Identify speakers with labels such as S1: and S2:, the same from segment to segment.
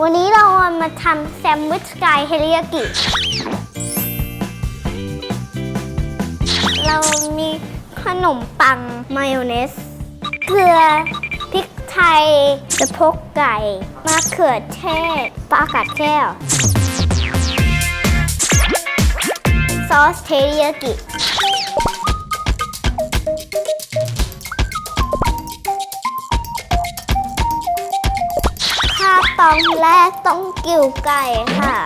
S1: วันนี้เรามาทำแซมวิชไก่เฮริยากิ เรามีขนมปัง มายองเนส เกลือ พริกไทยสะโพกไก่มะเขือเทศปลากัดแก้ว ซอสเทริยากิ ขั้อนแรกต้องกิ่วไก่ค่ะ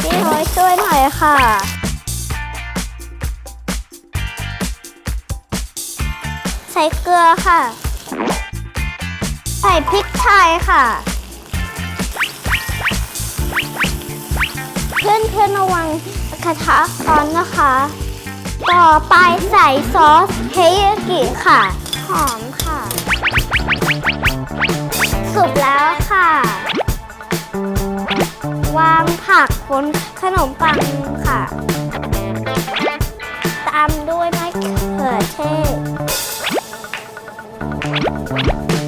S1: พี่น้อยช่วยหน่อยค่ะ ใส่เกลือค่ะ ใส่พริกไทยค่ะ เพื่อนเพื่อนระวังกระทะร้อนนะคะ ต่อไปใส่ซอสเทยากิค่ะ หอมค่ะ สุกแล้วค่ะ วางผักบนขนมปังค่ะ ตามด้วยมะเขือเทศ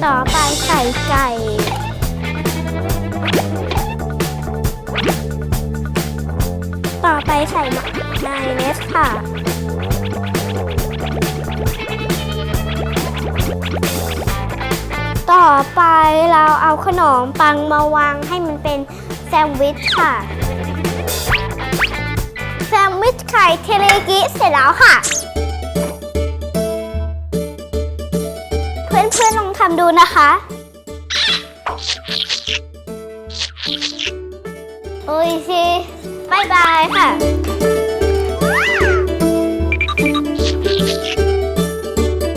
S1: ต่อไปใส่ไก่ต่อไปใส่มายองเนสค่ะ ต่อไปเราเอาขนมปังมาวางให้มันเป็นแซนด์วิชค่ะ แซนด์วิชไข่เทเรยากิเสร็จแล้วค่ะ เพื่อนๆลองทำดูนะคะ โอ้ยสิบายบายค่ะ